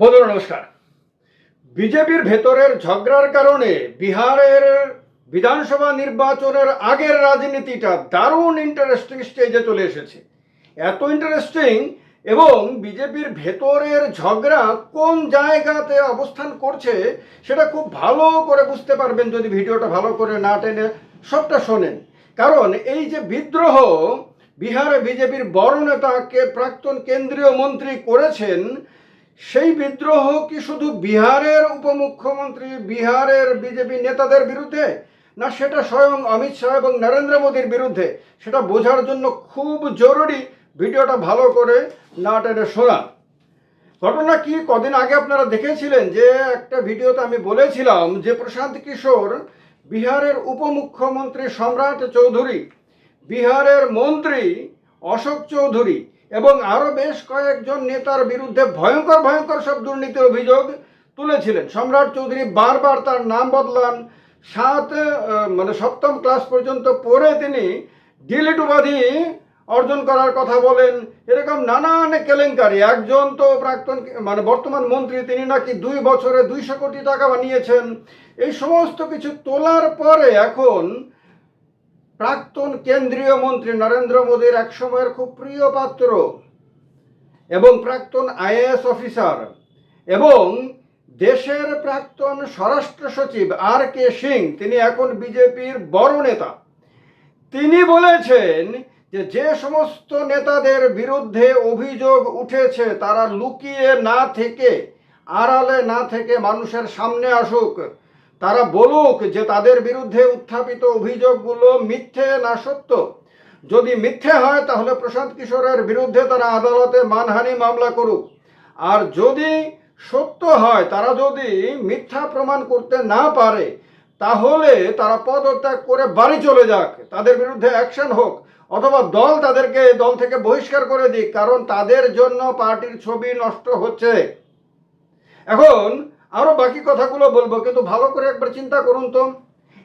বন্ধুরা, নমস্কার। বিজেপির ভেতরের ঝগড়ার কারণে বিহারের বিধানসভা নির্বাচনের আগের রাজনীতিটা দারুণ ইন্টারেস্টিং স্টেজে চলে এসেছে। এত ইন্টারেস্টিং এবং বিজেপির ভেতরের ঝগড়া কোন জায়গাতে অবস্থান করছে সেটা খুব ভালো করে বুঝতে পারবেন যদি ভিডিওটা ভালো করে না টেনে সবটা শোনেন। কারণ এই যে বিদ্রোহ বিহারে বিজেপির বড় নেতাকে প্রাক্তন কেন্দ্রীয় মন্ত্রী করেছেন সেই বিদ্রোহ কি শুধু বিহারের উপমুখ্যমন্ত্রী, বিহারের বিজেপি নেতাদের বিরুদ্ধে? না, সেটা স্বয়ং অমিত শাহ এবং নরেন্দ্র মোদীর বিরুদ্ধে? সেটা বোঝার জন্য খুব জরুরি ভিডিওটা ভালো করে না টেনে শোনা। ঘটনা কি কদিন আগে আপনারা দেখেছিলেন যে একটা ভিডিওতে আমি বলেছিলাম যে প্রশান্ত কিশোর বিহারের উপমুখ্যমন্ত্রী সম্রাট চৌধুরী, বিহারের মন্ত্রী অশোক চৌধুরী এবং আরও বেশ কয়েকজন নেতার বিরুদ্ধে ভয়ঙ্কর ভয়ঙ্কর সব দুর্নীতি অভিযোগ তুলেছিলেন। সম্রাট চৌধুরী বারবার তার নাম বদলান। সাত মানে সপ্তম ক্লাস পর্যন্ত পড়ে তিনি ডিলিট উপাধি অর্জন করার কথা বলেন। এরকম নানান কেলেঙ্কারি। একজন তো প্রাক্তন মানে বর্তমান মন্ত্রী, তিনি নাকি দুই বছরে দুইশো কোটি টাকা বানিয়েছেন। এই সমস্ত কিছু তোলার পরে এখন প্রাক্তন কেন্দ্রীয় মন্ত্রী নরেন্দ্র মোদীর একসময়ের খুব প্রিয় পাত্র এবং প্রাক্তন আইএএস অফিসার এবং দেশের প্রাক্তন স্বরাষ্ট্র সচিব আর কে সিং, তিনি এখন বিজেপির বড় নেতা। তিনি বলেছেন যে যে সমস্ত নেতাদের বিরুদ্ধে অভিযোগ উঠেছে, তারা লুকিয়ে না থেকে, আড়ালে না থেকে মানুষের সামনে আসুক। তারা বলুক যে তাদের বিরুদ্ধে উত্থাপিত অভিযোগগুলো মিথ্যে না সত্য। যদি মিথ্যে হয়, তাহলে প্রশান্ত কিশোরের বিরুদ্ধে তারা আদালতে মানহানি মামলা করুক। আর যদি সত্য হয়, তারা যদি মিথ্যা প্রমাণ করতে না পারে, তাহলে তারা পদত্যাগ করে বাড়ি চলে যাক। তাদের বিরুদ্ধে অ্যাকশন হোক, অথবা দল তাদেরকে দল থেকে বহিষ্কার করে দিক, কারণ তাদের জন্য পার্টির ছবি নষ্ট হচ্ছে। এখন আরও বাকি কথাগুলো বলব, কিন্তু ভালো করে একবার চিন্তা করুন তো।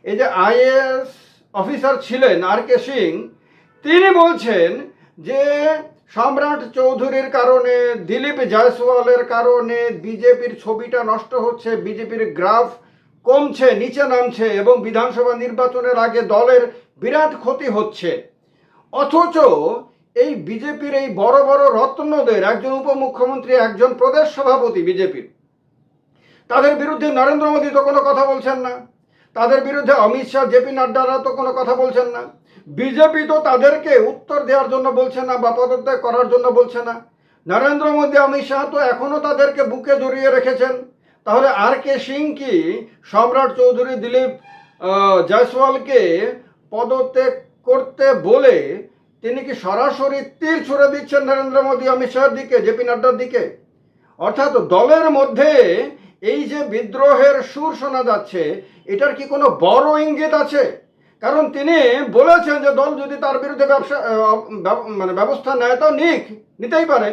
এই যে আইএএস অফিসার ছিলেন আর কে সিং, তিনি বলছেন যে সম্রাট চৌধুরীর কারণে, দিলীপ জয়সওয়ালের কারণে বিজেপির ছবিটা নষ্ট হচ্ছে, বিজেপির গ্রাফ কমছে, নিচে নামছে এবং বিধানসভা নির্বাচনের আগে দলের বিরাট ক্ষতি হচ্ছে। অথচ এই বিজেপির এই বড় বড় রত্নদের, একজন উপমুখ্যমন্ত্রী, একজন প্রদেশ সভাপতি বিজেপির তাদের বিরুদ্ধে নরেন্দ্র মোদী তো কোনো কথা বলছেন না। তাদের বিরুদ্ধে অমিত শাহ জেপি নাড্ডারা তো কোনো কথা বলছেন না। বিজেপি তো তাদেরকে উত্তর দেওয়ার জন্য বলছে না বা পদত্যাগ করার জন্য বলছে না। নরেন্দ্র মোদী, অমিত শাহ তো এখনও তাদেরকে বুকে জড়িয়ে রেখেছেন। তাহলে আর কে সিং কি সম্রাট চৌধুরী দিলীপ জয়সওয়ালকে পদত্যাগ করতে বলে তিনি কি সরাসরি তীর ছুড়ে দিচ্ছেন নরেন্দ্র মোদী, অমিত শাহের দিকে জেপি নাড্ডার দিকে? অর্থাৎ দলের মধ্যে এই যে বিদ্রোহের সুর শোনা যাচ্ছে, এটার কি কোনো বড় ইঙ্গিত আছে? কারণ তিনি বলেছেন যে দল যদি তার বিরুদ্ধে ব্যবসা মানে ব্যবস্থা নেয় তো নিক, নিতেই পারে।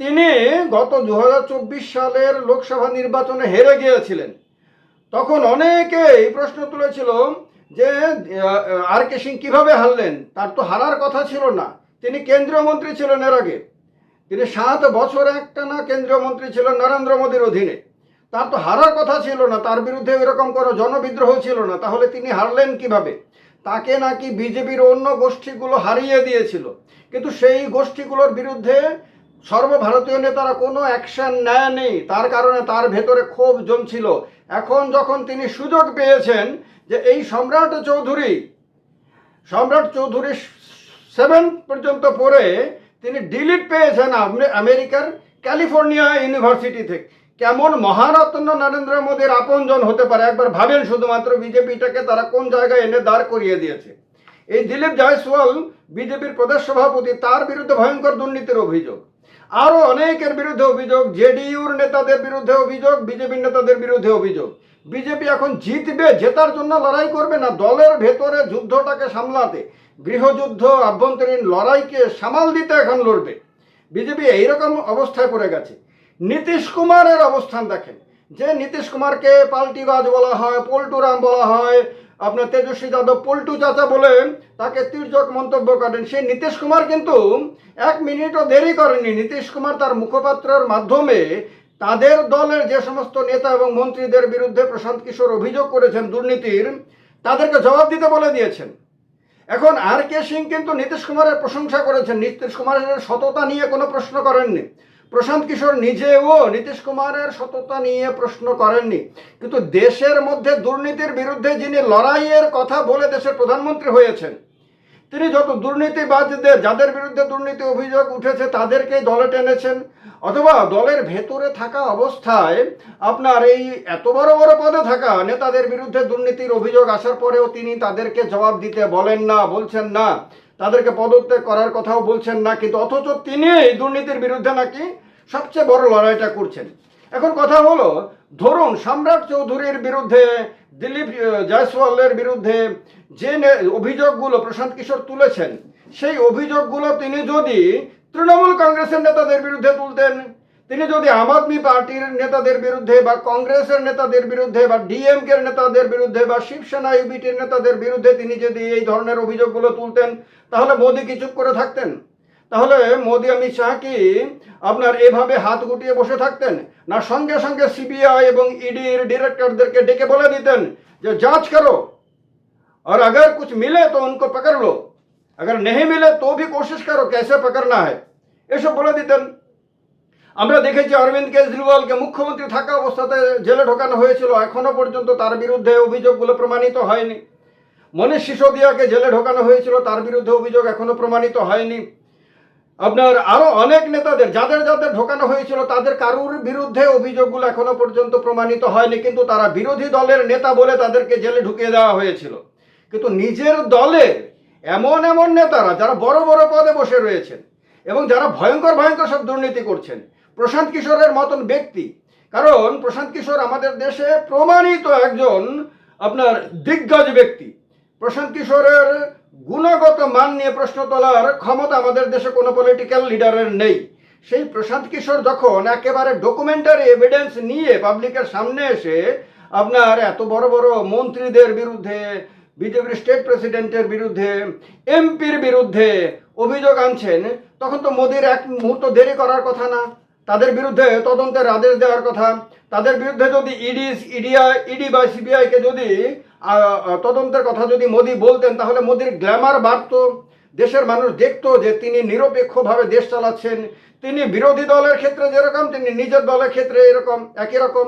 তিনি গত দু হাজার চব্বিশ সালের লোকসভা নির্বাচনে হেরে গিয়েছিলেন। তখন অনেকে এই প্রশ্ন তুলেছিল যে আর কে সিং কীভাবে হারলেন? তার তো হারার কথা ছিল না। তিনি কেন্দ্রীয় মন্ত্রী ছিলেন এর আগে। তিনি সাত বছর একটানা কেন্দ্রীয় মন্ত্রী ছিলেন নরেন্দ্র মোদীর অধীনে। তার তো হারার কথা ছিল না, তার বিরুদ্ধে এরকম কোনো জনবিদ্রোহ ছিল না, তাহলে তিনি হারলেন কীভাবে? তাকে নাকি বিজেপির অন্য গোষ্ঠীগুলো হারিয়ে দিয়েছিল। কিন্তু সেই গোষ্ঠীগুলোর বিরুদ্ধে সর্বভারতীয় নেতারা কোনো অ্যাকশন নেয়নি, তার কারণে তার ভেতরে ক্ষোভ জমছিল। এখন যখন তিনি সুযোগ পেয়েছেন যে এই সম্রাট চৌধুরী সম্রাট চৌধুরী সেভেন পর্যন্ত পড়ে তিনি ডিলিট পেয়েছেন আম- আমেরিকার ক্যালিফোর্নিয়া ইউনিভার্সিটি থেকে। কেমন মহারত্ন নরেন্দ্র মোদীর আপনজন হতে পারে? একবার ভাবেন শুধুমাত্র বিজেপিটাকে তারা কোন জায়গায় এনে দাঁড় করিয়ে দিয়েছে? এই দিলীপ জয়সওয়াল, বিজেপির প্রদেশ সভাপতি, তার বিরুদ্ধে ভয়ঙ্কর দুর্নীতির অভিযোগ। আরও অনেকের বিরুদ্ধে অভিযোগ, জেডিইউর নেতাদের বিরুদ্ধে অভিযোগ, বিজেপির নেতাদের বিরুদ্ধে অভিযোগ। বিজেপি এখন জিতবে, জেতার জন্য লড়াই করবে না, দলের ভেতরে যুদ্ধটাকে সামলাতে, গৃহযুদ্ধ, আভ্যন্তরীণ লড়াইকে সামাল দিতে এখন লড়বে। বিজেপি এইরকম অবস্থায় পড়ে গেছে। নীতিশ কুমারের অবস্থান দেখেন। যে নীতিশ কুমারকে পাল্টিবাজ বলা হয়, পল্টু রাম বলা হয়, আপনার তেজস্বী যাদব পল্টু চাচা বলে তাকে তির্যক মন্তব্য করেন। সেই নীতিশ কুমার কিন্তু এক মিনিটও দেরি করেনি নীতিশ কুমার তার মুখপাত্রের মাধ্যমে তাদের দলের যে সমস্ত নেতা এবং মন্ত্রীদের বিরুদ্ধে প্রশান্ত কিশোর অভিযোগ করেছেন দুর্নীতির, তাদেরকে জবাব দিতে বলে দিয়েছেন। এখন আর কে সিং কিন্তু নীতিশ কুমারের প্রশংসা করেছেন। নীতিশ কুমারের সততা নিয়ে কোনো প্রশ্ন করেননি। প্রশান্ত কিশোর নিজেও নীতিশ কুমারের সততা নিয়ে প্রশ্ন করেননি। কিন্তু দেশের মধ্যে দুর্নীতির বিরুদ্ধে যিনি লড়াইয়ের কথা বলে দেশের প্রধানমন্ত্রী হয়েছেন, তিনি যত দুর্নীতিবাজদের যাদের বিরুদ্ধে দুর্নীতি অভিযোগ উঠেছে তাদেরকেই দলে টেনেছেন। অথবা দলের ভেতরে থাকা অবস্থায় আপনার এই এত বড় বড় পদে থাকা নেতাদের বিরুদ্ধে দুর্নীতির অভিযোগ আসার পরেও তিনি তাদেরকে জবাব দিতে বলেন না, বলছেন না। তাদেরকে পদত্যাগ করার কথাও বলছেন না, কিন্তু অথচ তিনি এই দুর্নীতির বিরুদ্ধে নাকি সবচেয়ে বড় লড়াইটা করছেন। এখন কথা হলো, ধরুন সম্রাট চৌধুরীর বিরুদ্ধে, দিলীপ জয়সওয়ালের বিরুদ্ধে যে অভিযোগগুলো প্রশান্ত কিশোর তুলেছেন, সেই অভিযোগগুলো তিনি যদি তৃণমূল কংগ্রেসের নেতাদের বিরুদ্ধে তুলতেন তিনি যদি আম আদমি পার্টির নেতাদের বিরুদ্ধে বা কংগ্রেসের নেতাদের বিরুদ্ধে বা ডিএমকের নেতাদের বিরুদ্ধে বা শিবসেনা ইউবিটির নেতাদের বিরুদ্ধে তিনি যদি এই ধরনের অভিযোগগুলো তুলতেন তাহলে মোদি কি চুপ করে থাকতেন তাহলে মোদি অমিত শাহ কি আপনার এভাবে হাত গুটিয়ে বসে থাকতেন না সঙ্গে সঙ্গে সিবিআই এবং ইডির ডিরেক্টরদেরকে ডেকে বলে দিতেন যে जांच करो और अगर कुछ मिले तो उनको पकड़ लो अगर नहीं मिले तो भी कोशिश करो कैसे पकड़ना है এসব বলে দিতেন আমরা দেখেছি অরবিন্দ কেজরিওয়ালকে মুখ্যমন্ত্রী থাকা অবস্থাতে জেলে ঢোকানো হয়েছিল। এখনও পর্যন্ত তার বিরুদ্ধে অভিযোগগুলো প্রমাণিত হয়নি। মনীষ সিসোদিয়াকে জেলে ঢোকানো হয়েছিল, তার বিরুদ্ধে অভিযোগ এখনও প্রমাণিত হয়নি। আপনার আরও অনেক নেতাদের, যাদের যাদের ঢোকানো হয়েছিল, তাদের কারুর বিরুদ্ধে অভিযোগগুলো এখনও পর্যন্ত প্রমাণিত হয়নি, কিন্তু তারা বিরোধী দলের নেতা বলে তাদেরকে জেলে ঢুকিয়ে দেওয়া হয়েছিল। কিন্তু নিজের দলের এমন এমন নেতারা, যারা বড় বড় পদে বসে রয়েছেন এবং যারা ভয়ঙ্কর ভয়ঙ্কর সব দুর্নীতি করছেন প্রশান্ত কিশোরের মতন ব্যক্তি। কারণ প্রশান্ত কিশোর আমাদের দেশে প্রমাণিত একজন আপনার দিগ্গজ ব্যক্তি। প্রশান্ত কিশোরের গুণগত মান নিয়ে প্রশ্ন তোলার ক্ষমতা আমাদের দেশে কোনো পলিটিক্যাল লিডারের নেই। সেই প্রশান্ত কিশোর যখন একেবারে ডকুমেন্টারি এভিডেন্স নিয়ে পাবলিকের সামনে এসে আপনার এত বড় বড় মন্ত্রীদের বিরুদ্ধে, বিজেপির স্টেট প্রেসিডেন্টের বিরুদ্ধে এমপির বিরুদ্ধে অভিযোগ আনছেন, তখন তো মোদির এক মুহূর্ত দেরি করার কথা না। তাদের বিরুদ্ধে তদন্তের আদেশ দেওয়ার কথা। তাদের বিরুদ্ধে যদি ইডি ইডিআই ইডি বা সিবিআইকে যদি তদন্তের কথা যদি মোদি বলতেন, তাহলে মোদির গ্ল্যামার বাড়তো। দেশের মানুষ দেখতো যে তিনি নিরপেক্ষভাবে দেশ চালাচ্ছেন। তিনি বিরোধী দলের ক্ষেত্রে যেরকম, তিনি নিজের দলের ক্ষেত্রে এরকম, একই রকম।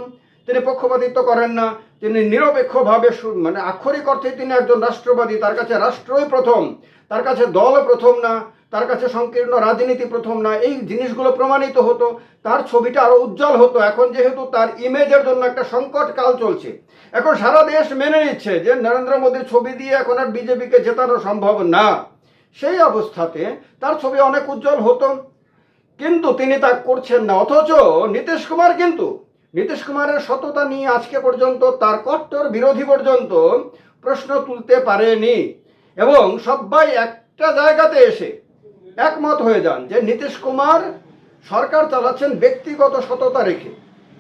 তিনি পক্ষপাতিত্ব করেন না। তিনি নিরপেক্ষভাবে মানে আক্ষরিক অর্থে তিনি একজন রাষ্ট্রবাদী, তার কাছে রাষ্ট্রই প্রথম। তার কাছে দল প্রথম না, তার কাছে সংকীর্ণ রাজনীতি প্রথম না, এই জিনিসগুলো প্রমাণিত হতো। তার ছবিটা আরও উজ্জ্বল হতো। এখন যেহেতু তার ইমেজের জন্য একটা সংকট কাল চলছে। এখন সারা দেশ মেনে নিচ্ছে যে নরেন্দ্র মোদীর ছবি দিয়ে এখন আর বিজেপিকে জেতানো সম্ভব না। সেই অবস্থাতে তার ছবি অনেক উজ্জ্বল হতো। কিন্তু তিনি তা করছেন না। অথচ নীতিশ কুমার কিন্তু, নীতিশ কুমারের সততা নিয়ে আজকে পর্যন্ত তার কট্টর বিরোধী পর্যন্ত প্রশ্ন তুলতে পারেনি। এবং সবাই একটা জায়গাতে এসে একমত হয়ে যান যে নীতিশ কুমার সরকার চালাচ্ছেন ব্যক্তিগত সততা রেখে।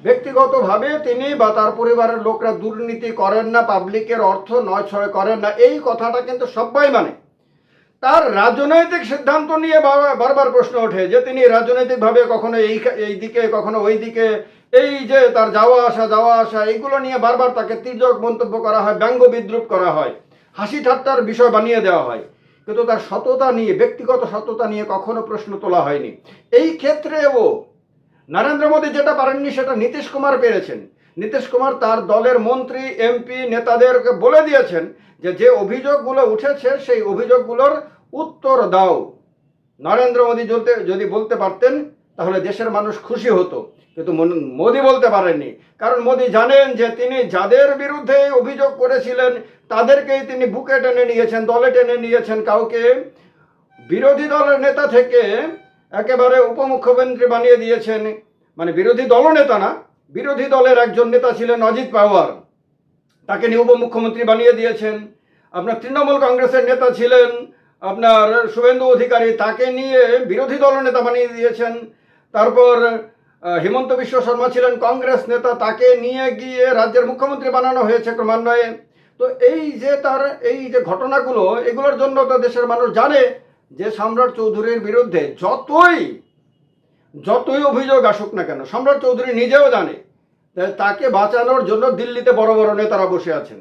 ব্যক্তিগতভাবে তিনি বা তার পরিবারের লোকরা দুর্নীতি করেন না, পাবলিকের অর্থ নয় ছয় করেন না, এই কথাটা কিন্তু সবাই মানে। তার রাজনৈতিক সিদ্ধান্ত নিয়ে বারবার প্রশ্ন ওঠে যে তিনি রাজনৈতিকভাবে কখনো এই এই দিকে, কখনো ওই দিকে, এই যে তার যাওয়া আসা যাওয়া আসা এইগুলো নিয়ে বারবার তাকে তির্যক মন্তব্য করা হয়, ব্যঙ্গ বিদ্রুপ করা হয়। হাসি ঠাট্টার বিষয় বানিয়ে দেওয়া হয়। কিন্তু তার সততা নিয়ে, ব্যক্তিগত সততা নিয়ে কখনো প্রশ্ন তোলা হয়নি। এই ক্ষেত্রেও নরেন্দ্র মোদী যেটা পারেননি সেটা নীতিশ কুমার পেরেছেন। নীতিশ কুমার তার দলের মন্ত্রী, এমপি, নেতাদেরকে বলে দিয়েছেন যে যে অভিযোগগুলো উঠেছে সেই অভিযোগগুলোর উত্তর দাও। নরেন্দ্র মোদী যদি বলতে পারতেন তাহলে দেশের মানুষ খুশি হতো, কিন্তু মোদী বলতে পারেননি। কারণ মোদী জানেন যে তিনি যাদের বিরুদ্ধে অভিযোগ করেছিলেন, তাদেরকেই তিনি বুকে টেনে নিয়েছেন, দলে টেনে নিয়েছেন কাউকে। বিরোধী দলের নেতা থেকে একেবারে উপমুখ্যমন্ত্রী বানিয়ে দিয়েছেন মানে বিরোধী দলনেতা না, বিরোধী দলের একজন নেতা ছিলেন অজিত পাওয়ার। তাকে নিয়ে উপমুখ্যমন্ত্রী বানিয়ে দিয়েছেন। আপনার তৃণমূল কংগ্রেসের নেতা ছিলেন, আপনার শুভেন্দু অধিকারী, তাকে নিয়ে বিরোধী দলনেতা বানিয়ে দিয়েছেন। তারপর হিমন্ত বিশ্ব শর্মা ছিলেন কংগ্রেস নেতা, তাকে নিয়ে গিয়ে রাজ্যের মুখ্যমন্ত্রী বানানো হয়েছে ক্রমান্বয়ে। তো এই যে তার, এই যে ঘটনাগুলো, এগুলোর জন্য তো দেশের মানুষ জানে যে সম্রাট চৌধুরীর বিরুদ্ধে যতই যতই অভিযোগ আসুক না কেন, সম্রাট চৌধুরী নিজেও জানে তাকে বাঁচানোর জন্য দিল্লিতে বড় বড় নেতারা বসে আছেন।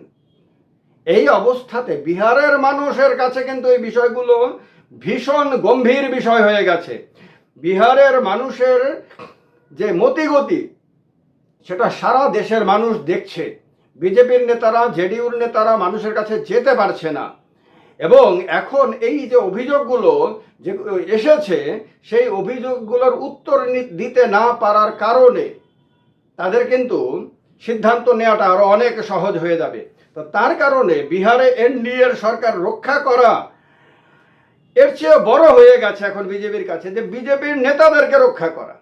এই অবস্থাতে বিহারের মানুষের কাছে কিন্তু এই বিষয়গুলো ভীষণ গম্ভীর বিষয় হয়ে গেছে। বিহারের মানুষের যে মতিগতি, সেটা সারা দেশের মানুষ দেখছে। বিজেপির নেতারা জেডিইউর নেতারা মানুষের কাছে যেতে পারছে না। এবং এখন এই যে অভিযোগগুলো যে এসেছে, সেই অভিযোগগুলোর উত্তর দিতে না পারার কারণে তাদের কিন্তু সিদ্ধান্ত নেওয়াটা আরও অনেক সহজ হয়ে যাবে। তো তার কারণে বিহারে এনডিএর সরকার রক্ষা করা এর চেয়ে বড় হয়ে গেছে এখন বিজেপির কাছে যে বিজেপির নেতাদেরকে রক্ষা করা।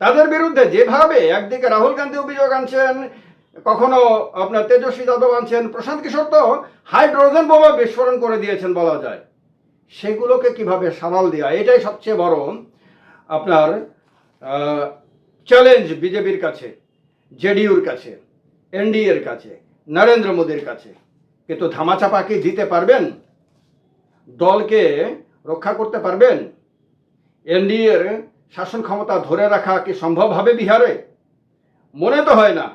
তাদের বিরুদ্ধে যেভাবে একদিকে রাহুল গান্ধী অভিযোগ আনছেন, কখনো আপনার তেজস্বী যাদব আনছেন, প্রশান্ত কিশোর তো হাইড্রোজেন বোমা বিস্ফোরণ করে দিয়েছেন বলা যায়। সেগুলোকে কীভাবে সামাল দেওয়া এটাই সবচেয়ে বড় আপনার চ্যালেঞ্জ বিজেপির কাছে, জেডিইউর কাছে, এনডিএর কাছে, নরেন্দ্র মোদীর কাছে। কিন্তু ধামাচাপা কি দিতে পারবেন? দলকে রক্ষা করতে পারবেন? এনডিএর শাসন ক্ষমতা ধরে রাখা কি সম্ভব হবে বিহারে? মনে তো হয় না।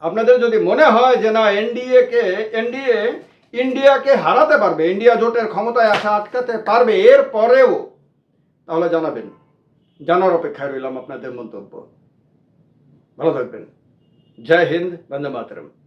আপনাদের যদি মনে হয় যে না, এনডিএ কে, এনডিএ ইন্ডিয়াকে হারাতে পারবে, ইন্ডিয়া জোটের ক্ষমতায় আসা আটকাতে পারবে, এর পরেও, তাহলে জানাবেন। জানার অপেক্ষায় রইলাম আপনাদের মন্তব্য। ভালো থাকবেন। জয় হিন্দ, বন্দে মাতরম।